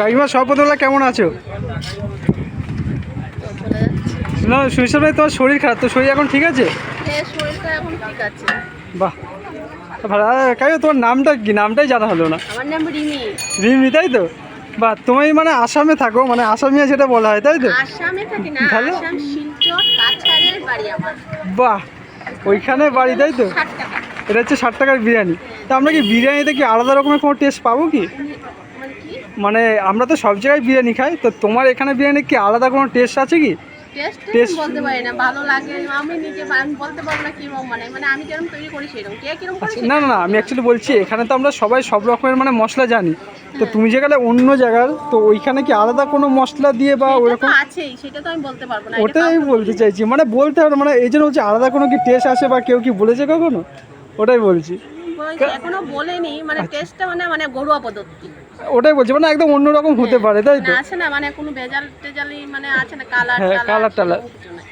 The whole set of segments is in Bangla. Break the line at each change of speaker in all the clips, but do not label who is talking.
কাকিমা সর্বদলা কেমন আছো? না শুনছিলাম ভাই তোমার শরীর খারাপ তো শরীর এখন ঠিক আছে?
হ্যাঁ
বাহ কাকিমা তোমার নামটা কি? নামটাই জানা হলো না।
আমার নাম রিমি।
রিমি তাই তো? বাহ তুমি মানে আসামে থাকো মানে আসামিয়া যেটা বলা হয় তাই তো?
আসামে থাকি না আসাম শিলচর কাছাড়ের বাড়ি আমার।
বাহ ওইখানে বাড়ি তাই তো? এটা হচ্ছে ষাট টাকার বিরিয়ানি। তা আমরা কি বিরিয়ানিতে কি আলাদা রকমের কোনো টেস্ট পাবো কি?
মানে
আমরা তো সব জায়গায় বিরিয়ানি খাই তো তোমার এখানে বিরিয়ানি কি আলাদা কোনো টেস্ট আছে কি?
টেস্ট বলতে পারি না ভালো লাগে আমি নিজে বলতে পারব না কীরকম মানে মানে আমি যেরকম তৈরি করি সেরকম। কে কীরকম করে
না না না আমি অ্যাকচুয়ালি বলছি এখানে তো আমরা সবাই সব রকমের মানে মশলা জানি। তো তুমি যে গেলে অন্য জায়গার তো ওইখানে কি আলাদা কোনো মশলা দিয়ে বা ওরকম?
আছেই সেটা তো আমি বলতে পারব না
ওটাই আমি বলতে চাইছি মানে বলতে হবে মানে এই জন্য হচ্ছে আলাদা কোনো কি টেস্ট আসে বা কেউ কি বলেছে কখনো? ওটাই বলছি।
এখনও বলেনি মানে
আচ্ছা।
টেস্টটা মানে মানে ঘরোয়া পদ্ধতি।
ওটাই বলছি মানে একদম অন্যরকম হতে পারে তাই তো?
মানে আছে না মানে কোনো ভেজাল টেজালি মানে আছে না কালার
হ্যাঁ কালার টালার।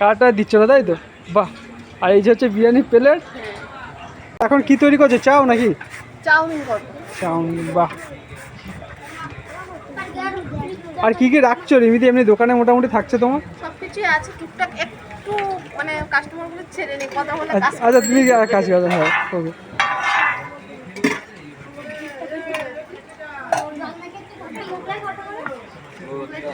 কালারটা দিচ্ছ না তাই তো? বাহ আর এই যে হচ্ছে বিরিয়ানি প্লেট
হ্যাঁ।
এখন কি তৈরি করছে চাও নাকি?
চাউমিন
চাউমিন বাহ। আর কি কি রাখছো এমনিতে এমনি দোকানে মোটামুটি থাকছে তোমার?
সব কিছুই আছে টুকটাক একটু মানে কাস্টমারগুলো ছেড়ে নেই কথা বলে
আচ্ছা আচ্ছা, তুমি কাজ করো হ্যাঁ ওকে।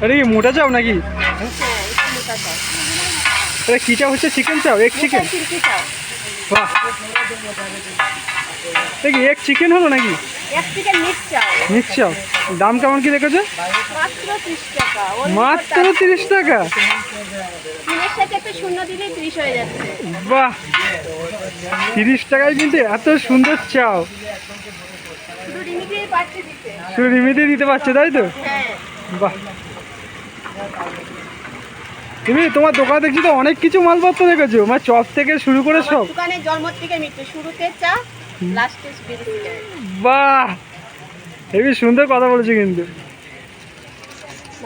কি মোটা চাও নাকি? কি চাও? হচ্ছে চিকেন চাও? এক চিকেন বাহ। কি এক চিকেন হলো নাকি? মিক্স চাও। দাম কেমন কি রেখেছো?
মাত্র ত্রিশ টাকা।
বাহ! তিরিশ টাকায় কিন্তু এত সুন্দর চাও।
শুধু
রিমিতে দিতে। পারছে তাই তো?
হ্যাঁ।
বাহ! তুমি তোমার দোকানে দেখছি তো অনেক কিছু মালপত্র দেখেছ মানে চপ থেকে শুরু করে সব।
দোকানে জন্ম থেকে মৃত্যু শুরুতে চা
বাহ! হেবি সুন্দর কথা বলেছ কিন্তু।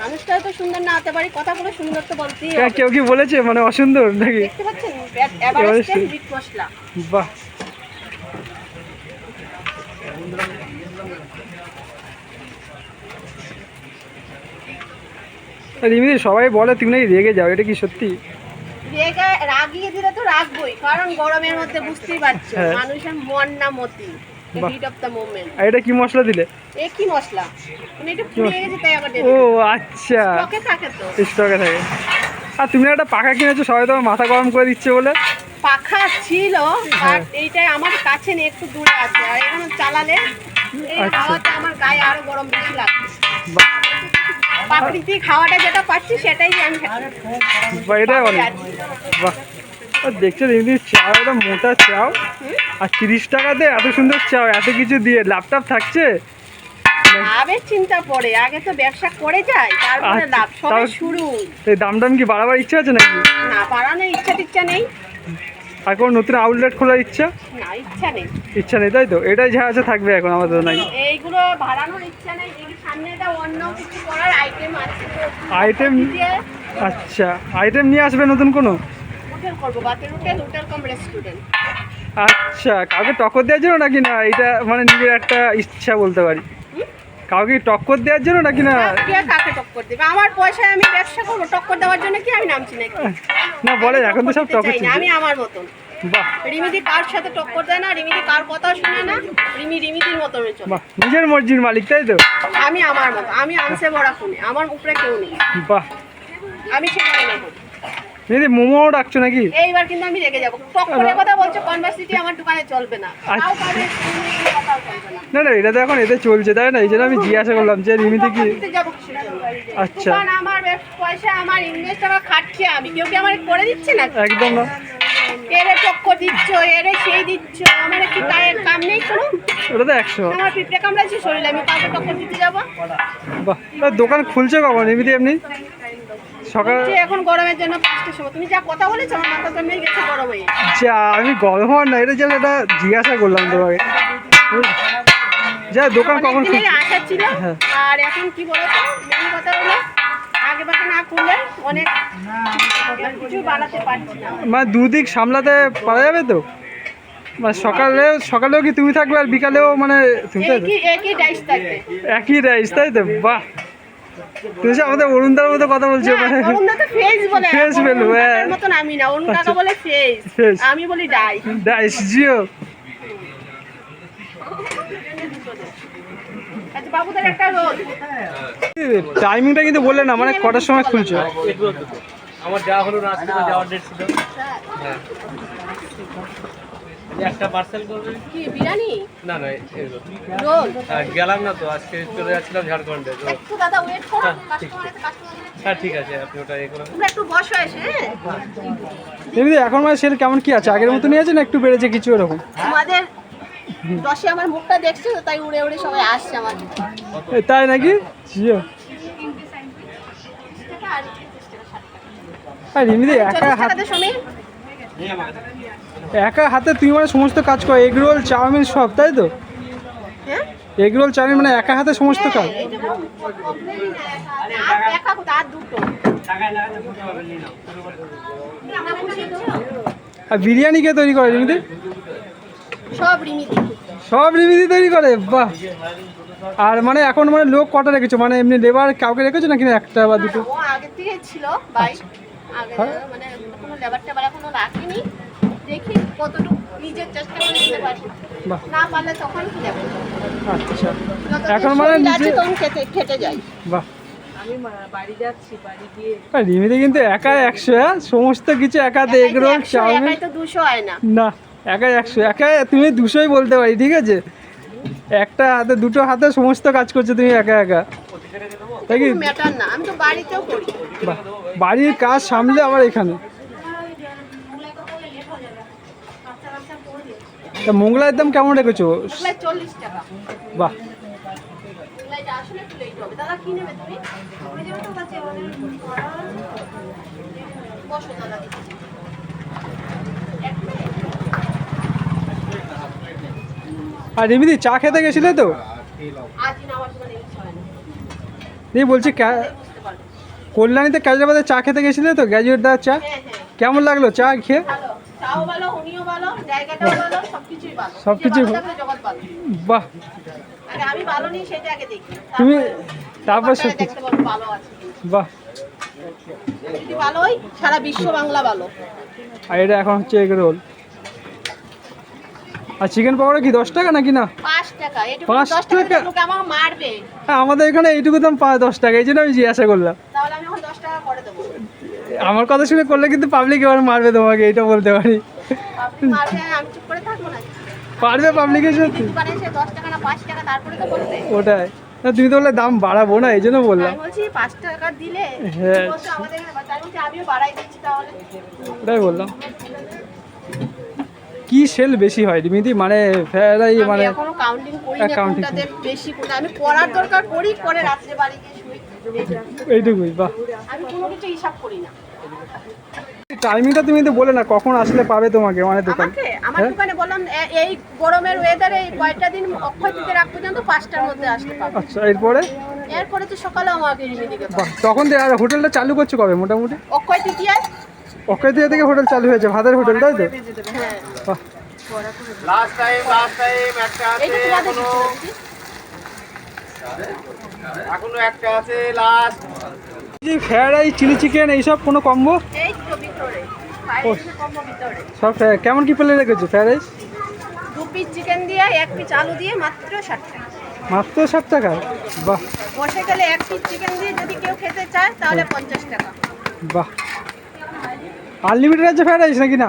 মানুষটাও তো সুন্দর না হতে পারি কথা সুন্দর তো বলতেই
কেউ কি বলেছে? মানে অসুন্দর নাকি?
দেখতে পাচ্ছেন? এভারেস্ট
এভারেস্টের।
বিট মশলা।
বাহ! রিমিদি সবাই বলে তুমি নাকি রেগে যাও এটা কি সত্যি?
রেগা রাগিয়ে দিলে তো রাখবই কারণ গরমের মধ্যে বুঝতেই পারছ
হ্যাঁ।
মানুষের মন না মতি হিট অফ দ্য মোমেন্ট
আর এটা কি মশলা দিলে?
এ কি মশলা? মানে একটু পুড়ে গেছে তাই আবার
ও আচ্ছা।
স্টকে থাকে তো।
স্টকে থাকে। আর তুমি একটা পাখা কিনেছো সবাই তোমার মাথা গরম করে দিচ্ছে বলে?
পাখা ছিল
হ্যাঁ।
বাট এইটাই আমার কাছে নেই একটু দূরে আছে। আর এখন চালালে এই
আচ্ছা।
হাওয়াতে আমার গায়ে আরও গরম বেশি লাগছে। প্রাকৃতিক হাওয়াটা যেটা পাচ্ছি সেটাই আমি
এটাই অনেক। বাহ। দেখছ রিমিদি চাও একটা মোটা চাও। আর তিরিশ টাকাতে এত সুন্দর চাও এত কিছু দিয়ে ল্যাপটপ থাকছে?
লাভের চিন্তা পড়ে আগে তো ব্যবসা করে তারপরে
আচ্ছা,
লাভ সবে
তাও-
শুরু।
এই দাম টাম কি বাড়াবার ইচ্ছা আছে নাকি?
না বাড়ানোর ইচ্ছা টিচ্ছা নেই।
আর কোনো নতুন আউটলেট খোলার ইচ্ছা?
না ইচ্ছা নেই।
ইচ্ছা নেই তাই তো? এটাই যা আছে থাকবে এখন আমাদের নাকি।
এইগুলো বাড়ানোর ইচ্ছা নেই আইটেম
আচ্ছা আইটেম নিয়ে আসবে নতুন কোনো? আচ্ছা কাউকে টক্কর দেওয়ার জন্য নাকি না? এটা মানে নিজের একটা ইচ্ছা বলতে পারি। কাউকে টক্কর দেওয়ার জন্য নাকি না?
কে কাকে টক্কর দেবে? আমার পয়সায় আমি ব্যবসা করব টক্কর দেওয়ার জন্য কি আমি নামছি নাকি?
না বলে এখন তো সব
টক্কর আমি আমার মতন।
বাহ।
রিমিদি কার সাথে টক্কর দেয় না? রিমিদি কার কথা শুনে না? রিমি রিমিদির মতো চলে
বাহ নিজের মর্জির মালিক তাই তো?
আমি আমার মতো। আমি আনসে বড়া খুনি আমার উপরে কেউ নেই।
বাহ।
আমি সেটাই নেব।
দিদি মোমোও ডাকছো নাকি?
এইবার কিন্তু আমি রেগে যাব। টক্করের কথা বলছো কনভার্সিটি আমার দোকানে চলবে না।
আচ্ছা।
না।
না না এটা তো এখন এতে চলছে তাই না? এই জন্য আমি জিজ্ঞাসা করলাম যে রিমিতে কি
যাব
আচ্ছা।
আমার পয়সা আমার ইনভেস্ট আমার খাচ্ছি আমি কেউ কি আমার করে দিচ্ছে না
একদম না।
এরে টক্কর দিচ্ছ এরে সেই দিচ্ছ আমার কি গায়ের কাম নেই কোনো
ওটা তো একশো।
আমার পিঁপড়ে কামড়াচ্ছে শরীরে আমি কাউকে টক্কর দিতে যাব।
বাহ দোকান খুলছে কখন রিমিতে এমনি সকাল
এখন গরমের জন্য পাঁচটার সময়। তুমি যা কথা বলেছ আমার মাথা জন্যই গেছে গরম
যা আমি গরম হওয়ার না এটা জিজ্ঞাসা করলাম তোমাকে। যা দোকান কখন খুলছে?
আশা ছিল।
হ্যাঁ।
আর এখন কি বলতো? মেন কথা হলো আগে বাগে না খুললে অনেক কিছু বানাতে পারছি না।
মানে দুদিক সামলাতে পারা যাবে তো? মানে সকালে সকালেও কি তুমি থাকবে আর বিকালেও মানে তুমি
একই ডাইস
রাইস তাই তো? বাহ! তুমি যে আমাদের অরুণদার মতো কথা বলছো মানে
ফেস
বলব, হ্যাঁ।
আমি
আচ্ছা।
বলে। আমি বলি ডাই
রাইস জিও
আচ্ছা বাবুদের একটা রোল
টাইমিংটা কিন্তু বললেন না মানে কটার সময় খুলছো?
আমার যাওয়া হলো না আজকে যাওয়ার ডেট ছিল। হ্যাঁ। একটা পার্সেল করবেন
কি বিরিয়ানি?
না না
রোল।
গেলাম না তো আজকে চলে যাচ্ছিলাম ঝাড়খণ্ডে তো
একটু দাদা ওয়েট করো
হ্যাঁ, ঠিক
আছে
হ্যাঁ আপনি ওটা ইয়ে করে
তোমরা একটু বসো এসে হ্যাঁ?
এমনি এখন মানে সেল কেমন কি আছে? আগের মতনই আছে না একটু বেড়েছে কিছু এরকম?
তোমাদের দশে আমার মুখটা দেখছ তো তাই উড়ে উড়ে সবাই আসছে আমার
তাই নাকি? আর এমনিতে একা হাত একা হাতে তুই মানে সমস্ত কাজ কর এগ রোল চাউমিন সব তাই তো?
হ্যাঁ?
এগ রোল চাউমিন মানে একা হাতে সমস্ত কাজ?
হ্যাঁ। আর
বিরিয়ানি কে তৈরি করে রিমিদি
সব রিমিদি
সব রিমিদি তৈরি করে বাহ। আর মানে এখন মানে লোক কটা রেখেছো? মানে এমনি লেবার কাউকে রেখেছো নাকি না একটা বা দুটো?
আগে থেকে ছিল বাইক আগে
হ্যাঁ।
মানে কোনো লেবার টেবার এখনও রাখিনি। দেখি কতটুকু নিজের চেষ্টা করে নিতে পারি। না পারলে তখন কি যাবে।
আচ্ছা। এখন মানে
শরীর
নিজে
তখন খেতে খেটে যাই।
বাহ। আর কিন্তু একা একশো হ্যাঁ? সমস্ত কিছু একাতে চাউমিন।
হয় না।
না। একাই একশো একাই তুমি দুশোই বলতে পারি ঠিক আছে? একটা হাতে দুটো হাতে সমস্ত কাজ করছ তুমি একা একা। তাই কি? বাড়ির কাজ সামলে আবার এখানে। তা মোগলাইয়ের দাম কেমন রেখেছো? বাহ।
আসলে একটু লেট দাদা কি নেবে তুমি? বসো দাদা এক মিনিট।
আর রিমিদি চা খেতে গেছিলে তো? দিয়ে বলছি কল্যাণীতে কাজরাবাদে চা খেতে গেছিলে তো গ্র্যাজুয়েট দার চা?
হ্যাঁ হ্যাঁ।
কেমন লাগল চা খেয়ে?
জগৎ ভালো।
বাহ। তুমি তারপর
আছে। কিনা।
বাহ।
যদি ভালো সারা বিশ্ব বাংলা ভালো।
আর এটা এখন হচ্ছে এগ রোল। আর চিকেন পকোড়া কি দশ টাকা নাকি না?
পাঁচ টাকা
পাঁচ হ্যাঁ আমাদের এখানে এইটুকু দাম পায় দশ টাকা এই জন্য আমি জিজ্ঞাসা করলাম। আমার কথা শুনে করলে কিন্তু পাবলিক এবার মারবে তোমাকে এইটা বলতে পারি। পারবে পাবলিকের
পাঁচ বলবে
ওটাই। না তুমি তো বললে দাম বাড়াবো না এই জন্য বললাম।
পাঁচ
হ্যাঁ।
বলছো আমাদের এখানে বাড়াই। আমি বলছি আমিও বাড়াই দিচ্ছি তাহলে
ওটাই বললাম কি সেল বেশি হয়? রিমিদি মানে ফেরাই মানে
এখনও কাউন্টিং করি। না কোনটাতে বেশি কোনটা আমি করার দরকার করি করে রাত্রে বাড়ি গিয়ে শুই
এইটুকুই বাহ।
আমি কোনো কিছু হিসাব করি না।
টাইমিংটা তুমি তো বলে না কখন আসলে পাবে তোমাকে মানে দোকান।
আমার
হ্যাঁ?
দোকানে বললাম এই গরমের ওয়েদারে এই কয়টা দিন অক্ষয় তৃতীয় রাখ পর্যন্ত পাঁচটার মধ্যে আসতে পারব।
আচ্ছা এরপরে?
এরপরে তো সকালে আমাকে
তখন আর হোটেলটা চালু করছ কবে মোটামুটি?
অক্ষয় তৃতীয়ায়।
অক্ষয় দিয়ে থেকে হোটেল চালু হয়েছে ভাতের হোটেল তাই তো?
হ্যাঁ
বাহ।
লাস্ট টাইম লাস্ট টাইম একটা
এইটা তোমাদের
এখনও। একটা আছে লাস্ট
যে ফ্রাইড রাইস চিলি চিকেন এইসব কোনো কম্বো?
এই তো ভিতরে। ফ্রাইড রাইসের কম্বো ভিতরে।
সব কেমন কি প্লেট রেখেছো ফ্রাইড রাইস?
দু পিস চিকেন দিয়ে এক পিস আলু দিয়ে মাত্র ষাট টাকা।
মাত্র ষাট টাকা? বাহ।
বসে গেলে এক পিস চিকেন দিয়ে যদি কেউ খেতে চায় তাহলে পঞ্চাশ টাকা।
বাহ। আনলিমিটেড আছে ফ্রাইড রাইস নাকি না?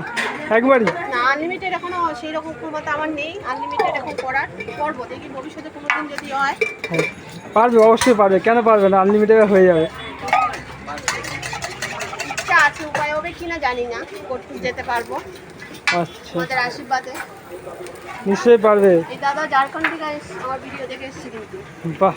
একবারই।
না আনলিমিটেড এখনও সেই রকম ক্ষমতা আমার নেই। আনলিমিটেড এখন করার করব। দেখি ভবিষ্যতে যদি হয়।
পারবে অবশ্যই পারবে। কেন পারবে না? আনলিমিটেড হয়ে যাবে।
ইচ্ছা আছে উপায় হবে কিনা জানি না। যেতে পারব।
আচ্ছা।
আমাদের আশীর্বাদে।
নিশ্চয়ই পারবে।
এই দাদা ঝাড়খণ্ড থেকে আমার ভিডিও দেখে এসেছি কিন্তু।
বাহ।